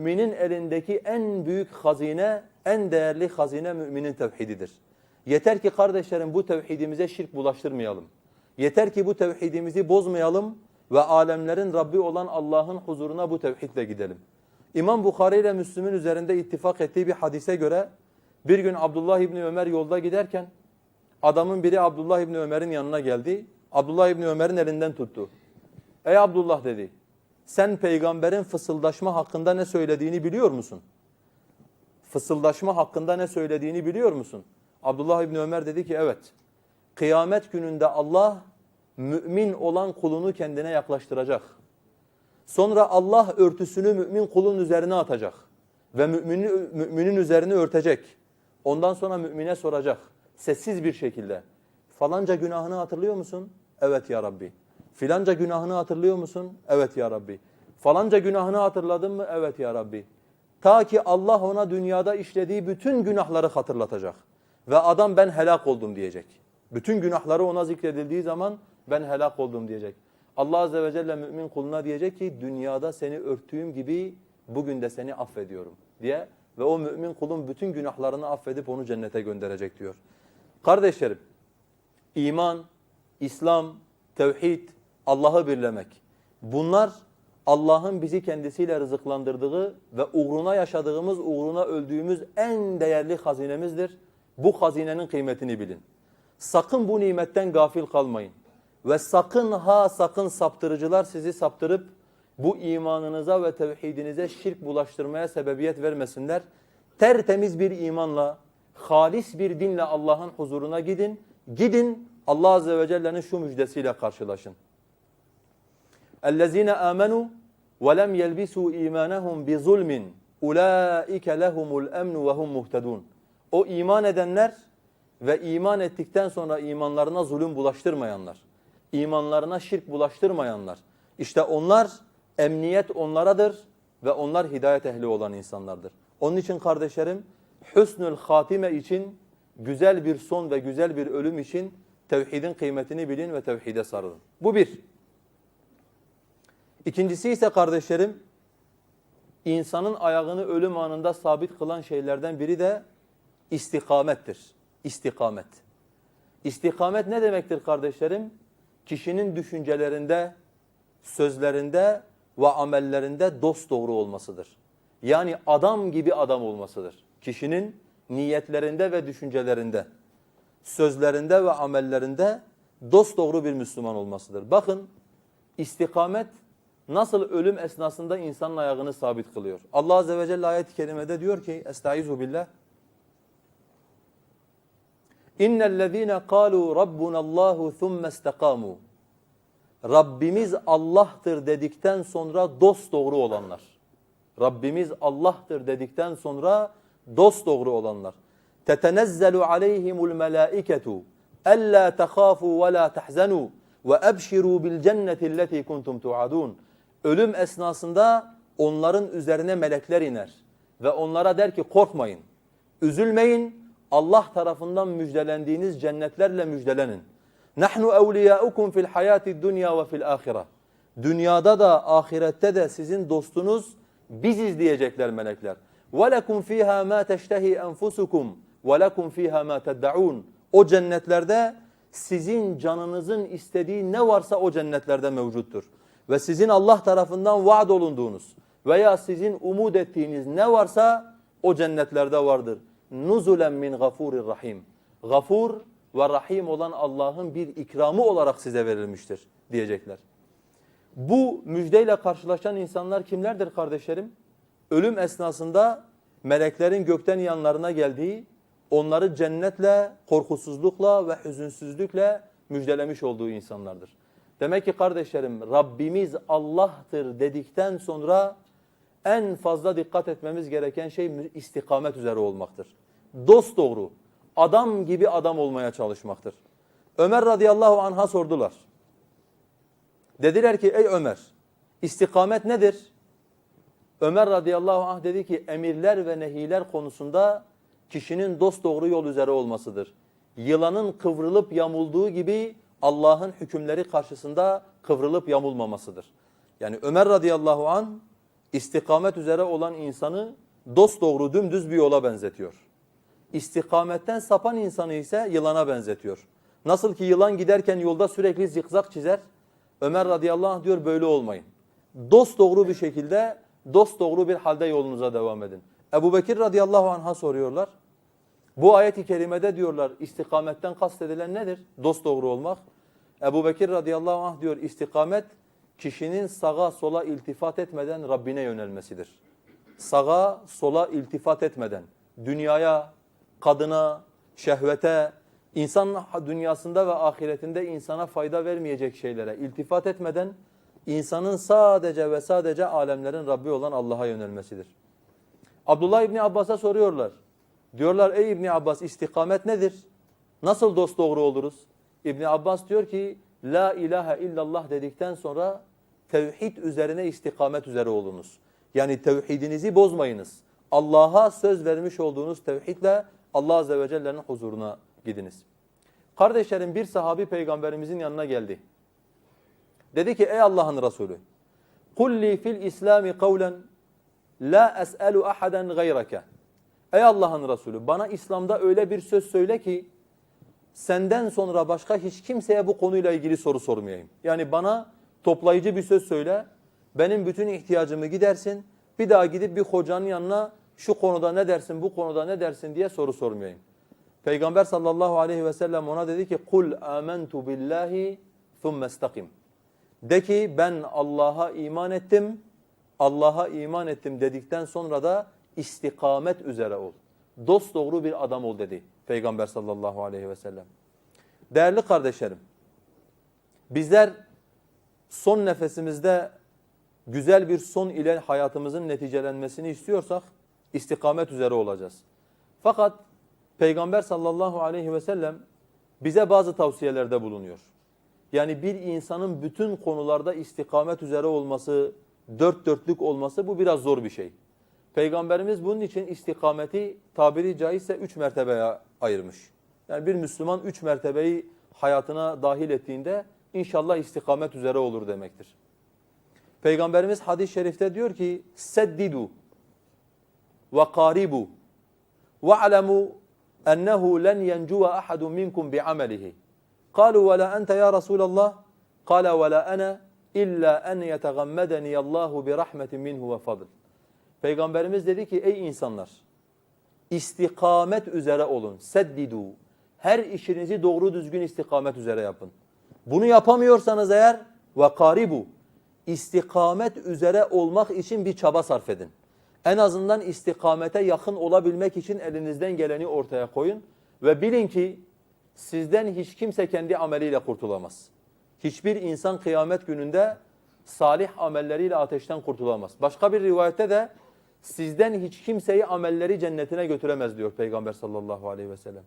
müminin elindeki en büyük hazine, en değerli hazine müminin tevhididir. Yeter ki kardeşlerim bu tevhidimize şirk bulaştırmayalım. Yeter ki bu tevhidimizi bozmayalım ve alemlerin Rabbi olan Allah'ın huzuruna bu tevhidle gidelim. İmam Bukhari ile Müslüm'ün üzerinde ittifak ettiği bir hadise göre bir gün Abdullah İbni Ömer yolda giderken adamın biri Abdullah İbni Ömer'in yanına geldi. Abdullah İbni Ömer'in elinden tuttu. Ey Abdullah dedi, sen peygamberin fısıldaşma hakkında ne söylediğini biliyor musun? Fısıldaşma hakkında ne söylediğini biliyor musun? Abdullah İbni Ömer dedi ki evet. Kıyamet gününde Allah mümin olan kulunu kendine yaklaştıracak. Sonra Allah örtüsünü mümin kulun üzerine atacak. Ve müminin, müminin üzerine örtecek. Ondan sonra mümine soracak. Sessiz bir şekilde. Falanca günahını hatırlıyor musun? Evet ya Rabbi. Filanca günahını hatırlıyor musun? Evet ya Rabbi. Falanca günahını hatırladın mı? Evet ya Rabbi. Ta ki Allah ona dünyada işlediği bütün günahları hatırlatacak. Ve adam ben helak oldum diyecek. Bütün günahları ona zikredildiği zaman ben helak oldum diyecek. Allah Azze ve Celle mümin kuluna diyecek ki dünyada seni örttüğüm gibi bugün de seni affediyorum diye. Ve o mümin kulun bütün günahlarını affedip onu cennete gönderecek diyor. Kardeşlerim iman, İslam, tevhid, Allah'ı birlemek. Bunlar Allah'ın bizi kendisiyle rızıklandırdığı ve uğruna yaşadığımız, uğruna öldüğümüz en değerli hazinemizdir. Bu hazinenin kıymetini bilin. Sakın bu nimetten gafil kalmayın. Ve sakın ha sakın saptırıcılar sizi saptırıp bu imanınıza ve tevhidinize şirk bulaştırmaya sebebiyet vermesinler. Tertemiz bir imanla, halis bir dinle Allah'ın huzuruna gidin. Gidin Allah Azze ve Celle'nin şu müjdesiyle karşılaşın. اَلَّذ۪ينَ آمَنُوا وَلَمْ يَلْبِسُوا اِيمَانَهُمْ بِظُلْمٍ اُولَٰئِكَ لَهُمُ الْاَمْنُ وَهُمْ مُهْتَدُونَ O iman edenler ve iman ettikten sonra imanlarına zulüm bulaştırmayanlar, imanlarına şirk bulaştırmayanlar. İşte onlar, emniyet onlaradır ve onlar hidayet ehli olan insanlardır. Onun için kardeşlerim, hüsnül hatime için, güzel bir son ve güzel bir ölüm için tevhidin kıymetini bilin ve tevhide sarılın. Bu bir. İkincisi ise kardeşlerim, insanın ayağını ölüm anında sabit kılan şeylerden biri de istikamettir. İstikamet. İstikamet ne demektir kardeşlerim? Kişinin düşüncelerinde, sözlerinde ve amellerinde dost doğru olmasıdır. Yani adam gibi adam olmasıdır. Kişinin niyetlerinde ve düşüncelerinde, sözlerinde ve amellerinde dost doğru bir Müslüman olmasıdır. Bakın istikamet nasıl ölüm esnasında insanın ayağını sabit kılıyor. Allah Azze ve Celle ayet-i kerimede diyor ki Estaizu billah İnnellezîne kâlû rabbunallâhu thumme istekâmû Rabbimiz Allah'tır dedikten sonra dost doğru olanlar. Rabbimiz Allah'tır dedikten sonra dost doğru olanlar. Tetenezzelu aleyhimul melâiketu lâ tehzenû ve ebşirû bil cenneti alleti kuntum tuadun. Ölüm esnasında onların üzerine melekler iner ve onlara der ki korkmayın, üzülmeyin, Allah tarafından müjdelendiğiniz cennetlerle müjdelenin. Nahnu evliyaukum fil hayati dunya ve fil ahire. Dünyada da ahirette de sizin dostunuz biziz diyecekler melekler. Fiha ma teştehi enfusukum ve lekum fiha ma ted'un. O cennetlerde sizin canınızın istediği ne varsa o cennetlerde mevcuttur. Ve sizin Allah tarafından vaad olunduğunuz veya sizin umut ettiğiniz ne varsa o cennetlerde vardır. Nuzulen min gafurir rahim. Gafur ve rahim olan Allah'ın bir ikramı olarak size verilmiştir diyecekler. Bu müjdeyle karşılaşan insanlar kimlerdir kardeşlerim? Ölüm esnasında meleklerin gökten yanlarına geldiği, onları cennetle, korkusuzlukla ve hüzünsüzlükle müjdelemiş olduğu insanlardır. Demek ki kardeşlerim Rabbimiz Allah'tır dedikten sonra en fazla dikkat etmemiz gereken şey istikamet üzere olmaktır. Dost doğru, adam gibi adam olmaya çalışmaktır. Ömer radıyallahu anh'a sordular. Dediler ki ey Ömer istikamet nedir? Ömer radıyallahu anh dedi ki emirler ve nehiler konusunda kişinin dost doğru yol üzere olmasıdır. Yılanın kıvrılıp yamulduğu gibi Allah'ın hükümleri karşısında kıvrılıp yamulmamasıdır. Yani Ömer radıyallahu an istikamet üzere olan insanı dosdoğru dümdüz bir yola benzetiyor. İstikametten sapan insanı ise yılana benzetiyor. Nasıl ki yılan giderken yolda sürekli zikzak çizer, Ömer radıyallahu anh diyor böyle olmayın. Dosdoğru bir şekilde, dosdoğru bir halde yolunuza devam edin. Ebu Bekir radıyallahu anh'a soruyorlar. Bu ayet-i kerimede diyorlar istikametten kastedilen nedir? Dosdoğru olmak. Ebu Bekir radıyallahu anh diyor istikamet kişinin sağa sola iltifat etmeden Rabbine yönelmesidir. Sağa sola iltifat etmeden dünyaya, kadına, şehvete, insan dünyasında ve ahiretinde insana fayda vermeyecek şeylere iltifat etmeden insanın sadece ve sadece alemlerin Rabbi olan Allah'a yönelmesidir. Abdullah İbni Abbas'a soruyorlar. Diyorlar ey İbni Abbas istikamet nedir? Nasıl dost doğru oluruz? İbni Abbas diyor ki La ilahe illallah dedikten sonra tevhid üzerine istikamet üzere olunuz. Yani tevhidinizi bozmayınız. Allah'a söz vermiş olduğunuz tevhidle Allah Azze ve Celle'nin huzuruna gidiniz. Kardeşlerim bir sahabi peygamberimizin yanına geldi. Dedi ki ey Allah'ın Resulü kulli fil İslami kavlen la es'elu ahaden gayrake. Ey Allah'ın Resulü bana İslam'da öyle bir söz söyle ki senden sonra başka hiç kimseye bu konuyla ilgili soru sormayayım. Yani bana toplayıcı bir söz söyle, benim bütün ihtiyacımı gidersin, bir daha gidip bir hocanın yanına şu konuda ne dersin, bu konuda ne dersin diye soru sormayayım. Peygamber sallallahu aleyhi ve sellem ona dedi ki kul amentu billahi thumma istakim. De ki ben Allah'a iman ettim, Allah'a iman ettim dedikten sonra da istikamet üzere ol. Dost doğru bir adam ol dedi Peygamber sallallahu aleyhi ve sellem. Değerli kardeşlerim, bizler son nefesimizde güzel bir son ile hayatımızın neticelenmesini istiyorsak istikamet üzere olacağız. Fakat Peygamber sallallahu aleyhi ve sellem bize bazı tavsiyelerde bulunuyor. Yani bir insanın bütün konularda istikamet üzere olması, dört dörtlük olması bu biraz zor bir şey. Peygamberimiz bunun için istikameti tabiri caizse üç mertebeye ayırmış. Yani bir Müslüman üç mertebeyi hayatına dahil ettiğinde inşallah istikamet üzere olur demektir. Peygamberimiz hadis-i şerifte diyor ki seddidu ve qaribu ve alemu ennehu len yencuve ahadun minkum bi'amelihi. Kalu ve la ente ya Resulallah. Kala ve la ana illa en yetegammedeni Allahu bi rahmetin minhu ve fadl. Peygamberimiz dedi ki ey insanlar istikamet üzere olun. Seddidu. Her işinizi doğru düzgün istikamet üzere yapın. Bunu yapamıyorsanız eğer ve karibu istikamet üzere olmak için bir çaba sarf edin. En azından istikamete yakın olabilmek için elinizden geleni ortaya koyun ve bilin ki sizden hiç kimse kendi ameliyle kurtulamaz. Hiçbir insan kıyamet gününde salih amelleriyle ateşten kurtulamaz. Başka bir rivayette de sizden hiç kimseyi amelleri cennetine götüremez diyor Peygamber sallallahu aleyhi ve sellem.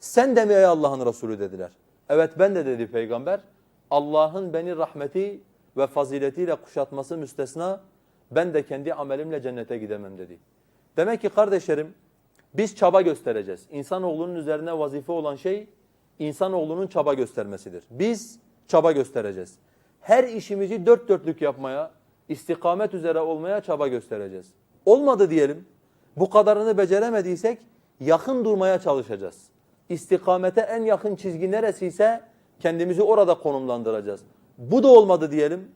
Sen de mi ey Allah'ın Resulü dediler. Evet ben de dedi Peygamber. Allah'ın beni rahmeti ve faziletiyle kuşatması müstesna ben de kendi amelimle cennete gidemem dedi. Demek ki kardeşlerim biz çaba göstereceğiz. İnsanoğlunun üzerine vazife olan şey insanoğlunun çaba göstermesidir. Biz çaba göstereceğiz. Her işimizi dört dörtlük yapmaya, istikamet üzere olmaya çaba göstereceğiz. Olmadı diyelim, bu kadarını beceremediysek yakın durmaya çalışacağız. İstikamete en yakın çizgi neresiyse kendimizi orada konumlandıracağız. Bu da olmadı diyelim.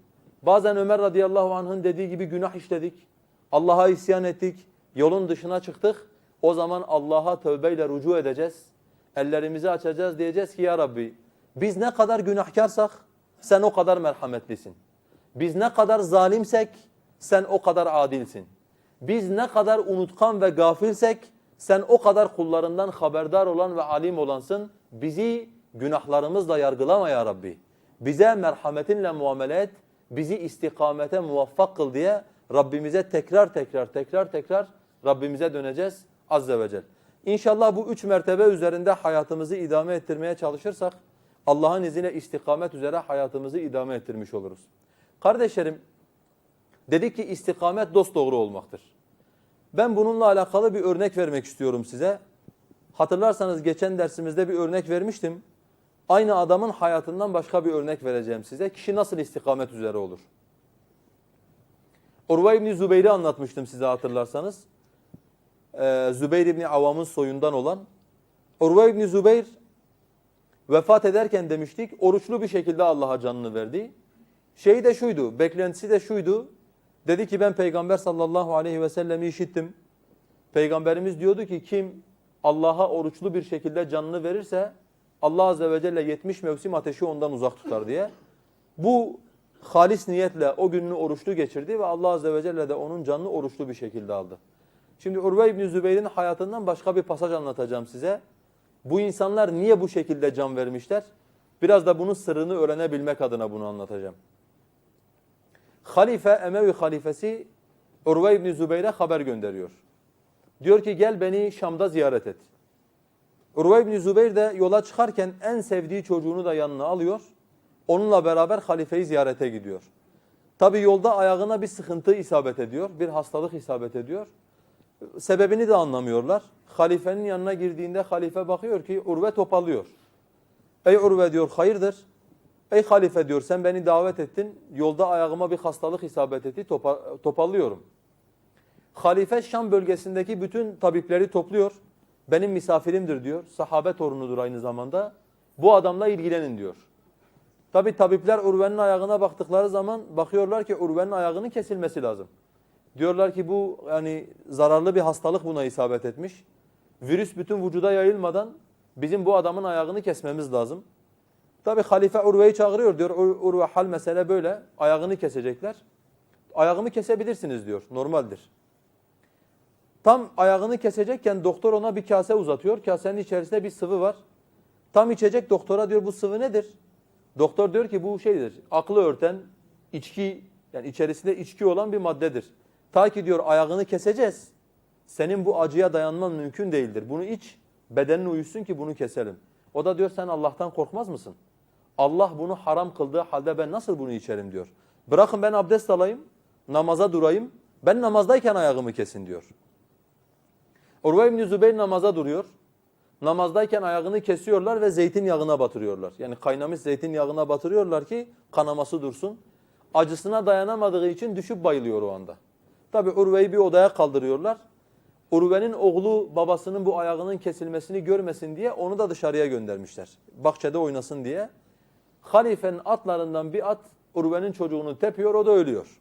Bazen Ömer radıyallahu anh'ın dediği gibi günah işledik. Allah'a isyan ettik. Yolun dışına çıktık. O zaman Allah'a tövbeyle rücu edeceğiz. Ellerimizi açacağız diyeceğiz ki ya Rabbi biz ne kadar günahkarsak sen o kadar merhametlisin. Biz ne kadar zalimsek sen o kadar adilsin. Biz ne kadar unutkan ve gafilsek sen o kadar kullarından haberdar olan ve alim olansın. Bizi günahlarımızla yargılama ya Rabbi. Bize merhametinle muamele et. Bizi istikamete muvaffak kıl diye Rabbimize tekrar tekrar tekrar tekrar Rabbimize döneceğiz azze ve celle. İnşallah bu üç mertebe üzerinde hayatımızı idame ettirmeye çalışırsak Allah'ın izniyle istikamet üzere hayatımızı idame ettirmiş oluruz. Kardeşlerim dedik ki istikamet dosdoğru olmaktır. Ben bununla alakalı bir örnek vermek istiyorum size. Hatırlarsanız geçen dersimizde bir örnek vermiştim. Aynı adamın hayatından başka bir örnek vereceğim size. Kişi nasıl istikamet üzere olur? Urve İbni Zübeyir'i anlatmıştım size hatırlarsanız. Ee, Zübeyir İbni Avam'ın soyundan olan. Urve İbni Zübeyir vefat ederken demiştik oruçlu bir şekilde Allah'a canını verdi. Şeyi de şuydu, beklentisi de şuydu. Dedi ki ben Peygamber sallallahu aleyhi ve sellemi işittim. Peygamberimiz diyordu ki kim Allah'a oruçlu bir şekilde canını verirse Allah azze ve celle 70 mevsim ateşi ondan uzak tutar diye. Bu halis niyetle o gününü oruçlu geçirdi ve Allah azze ve celle de onun canını oruçlu bir şekilde aldı. Şimdi Urve İbni Zübeyir'in hayatından başka bir pasaj anlatacağım size. Bu insanlar niye bu şekilde can vermişler? Biraz da bunun sırrını öğrenebilmek adına bunu anlatacağım. Halife, Emevi halifesi Urve İbni Zübeyir'e haber gönderiyor. Diyor ki gel beni Şam'da ziyaret et. Urve İbni Zübeyir de yola çıkarken en sevdiği çocuğunu da yanına alıyor. Onunla beraber halifeyi ziyarete gidiyor. Tabi yolda ayağına bir sıkıntı isabet ediyor, bir hastalık isabet ediyor. Sebebini de anlamıyorlar. Halifenin yanına girdiğinde halife bakıyor ki Urve topalıyor. Ey Urve diyor hayırdır? Ey halife diyor sen beni davet ettin. Yolda ayağıma bir hastalık isabet etti. Topa, topallıyorum. Halife Şam bölgesindeki bütün tabipleri topluyor. Benim misafirimdir diyor. Sahabe torunudur aynı zamanda. Bu adamla ilgilenin diyor. Tabi tabipler Urve'nin ayağına baktıkları zaman bakıyorlar ki Urve'nin ayağının kesilmesi lazım. Diyorlar ki bu yani zararlı bir hastalık buna isabet etmiş. Virüs bütün vücuda yayılmadan bizim bu adamın ayağını kesmemiz lazım. Tabi halife Urve'yi çağırıyor diyor. "Ur- Urve hal mesele böyle. Ayağını kesecekler. Ayağımı kesebilirsiniz diyor. Normaldir. Tam ayağını kesecekken doktor ona bir kase uzatıyor. Kasenin içerisinde bir sıvı var. Tam içecek doktora diyor bu sıvı nedir? Doktor diyor ki bu şeydir. Aklı örten içki yani içerisinde içki olan bir maddedir. Ta ki diyor ayağını keseceğiz. Senin bu acıya dayanman mümkün değildir. Bunu iç bedenin uyusun ki bunu keselim. O da diyor sen Allah'tan korkmaz mısın? Allah bunu haram kıldığı halde ben nasıl bunu içerim diyor. Bırakın ben abdest alayım, namaza durayım. Ben namazdayken ayağımı kesin diyor. Urve İbni Zübeyir namaza duruyor. Namazdayken ayağını kesiyorlar ve zeytinyağına batırıyorlar. Yani kaynamış zeytinyağına batırıyorlar ki kanaması dursun. Acısına dayanamadığı için düşüp bayılıyor o anda. Tabi Urve'yi bir odaya kaldırıyorlar. Urve'nin oğlu babasının bu ayağının kesilmesini görmesin diye onu da dışarıya göndermişler. Bahçede oynasın diye. Halifenin atlarından bir at Urve'nin çocuğunu tepiyor o da ölüyor.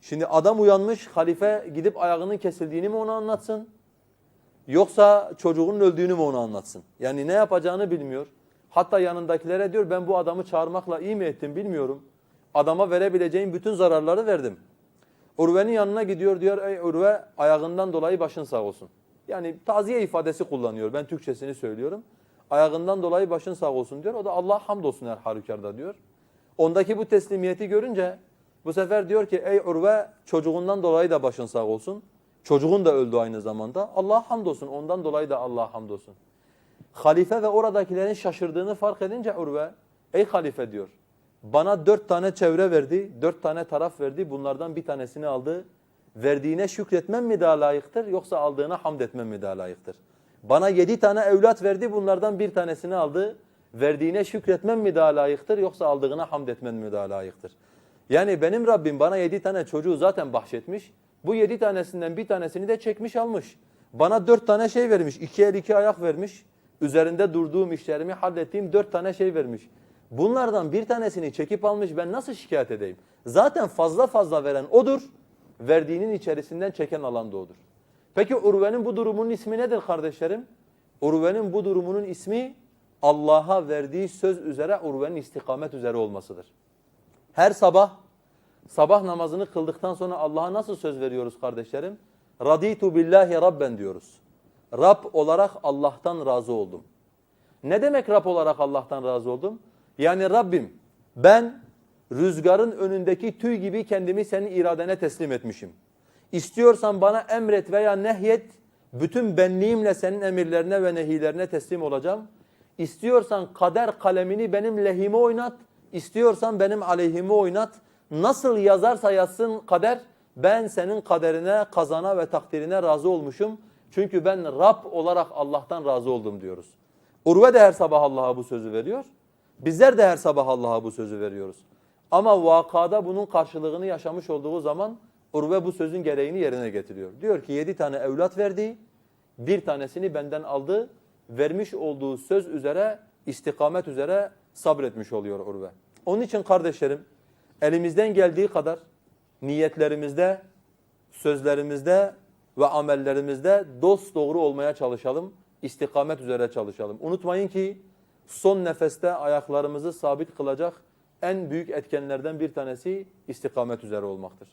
Şimdi adam uyanmış halife gidip ayağının kesildiğini mi ona anlatsın? Yoksa çocuğunun öldüğünü mü ona anlatsın? Yani ne yapacağını bilmiyor. Hatta yanındakilere diyor ben bu adamı çağırmakla iyi mi ettim bilmiyorum. Adama verebileceğim bütün zararları verdim. Urve'nin yanına gidiyor diyor ey Urve ayağından dolayı başın sağ olsun. Yani taziye ifadesi kullanıyor ben Türkçesini söylüyorum. Ayağından dolayı başın sağ olsun diyor. O da Allah hamdolsun her halükarda diyor. Ondaki bu teslimiyeti görünce bu sefer diyor ki ey Urve çocuğundan dolayı da başın sağ olsun. Çocuğun da öldü aynı zamanda. Allah hamdolsun ondan dolayı da Allah hamdolsun. Halife ve oradakilerin şaşırdığını fark edince Urve ey halife diyor. Bana dört tane çevre verdi, dört tane taraf verdi. Bunlardan bir tanesini aldı. Verdiğine şükretmem mi daha layıktır yoksa aldığına hamd etmem mi daha layıktır? Bana yedi tane evlat verdi. Bunlardan bir tanesini aldı. Verdiğine şükretmem mi daha layıktır yoksa aldığına hamd etmem mi daha layıktır? Yani benim Rabbim bana yedi tane çocuğu zaten bahşetmiş. Bu yedi tanesinden bir tanesini de çekmiş almış. Bana dört tane şey vermiş. iki el iki ayak vermiş. Üzerinde durduğum işlerimi hallettiğim dört tane şey vermiş. Bunlardan bir tanesini çekip almış ben nasıl şikayet edeyim? Zaten fazla fazla veren odur. Verdiğinin içerisinden çeken alan da odur. Peki Urve'nin bu durumunun ismi nedir kardeşlerim? Urve'nin bu durumunun ismi Allah'a verdiği söz üzere Urve'nin istikamet üzere olmasıdır. Her sabah sabah namazını kıldıktan sonra Allah'a nasıl söz veriyoruz kardeşlerim? Raditu billahi rabben diyoruz. Rab olarak Allah'tan razı oldum. Ne demek Rab olarak Allah'tan razı oldum? Yani Rabbim ben rüzgarın önündeki tüy gibi kendimi senin iradene teslim etmişim. İstiyorsan bana emret veya nehyet, bütün benliğimle senin emirlerine ve nehilerine teslim olacağım. İstiyorsan kader kalemini benim lehime oynat, istiyorsan benim aleyhime oynat. Nasıl yazarsa yazsın kader, ben senin kaderine, kazana ve takdirine razı olmuşum. Çünkü ben Rab olarak Allah'tan razı oldum diyoruz. Urve de her sabah Allah'a bu sözü veriyor. Bizler de her sabah Allah'a bu sözü veriyoruz. Ama vakada bunun karşılığını yaşamış olduğu zaman Urve bu sözün gereğini yerine getiriyor. Diyor ki yedi tane evlat verdi, bir tanesini benden aldı, vermiş olduğu söz üzere, istikamet üzere sabretmiş oluyor Urve. Onun için kardeşlerim, elimizden geldiği kadar niyetlerimizde, sözlerimizde ve amellerimizde dost doğru olmaya çalışalım, istikamet üzere çalışalım. Unutmayın ki son nefeste ayaklarımızı sabit kılacak en büyük etkenlerden bir tanesi istikamet üzere olmaktır.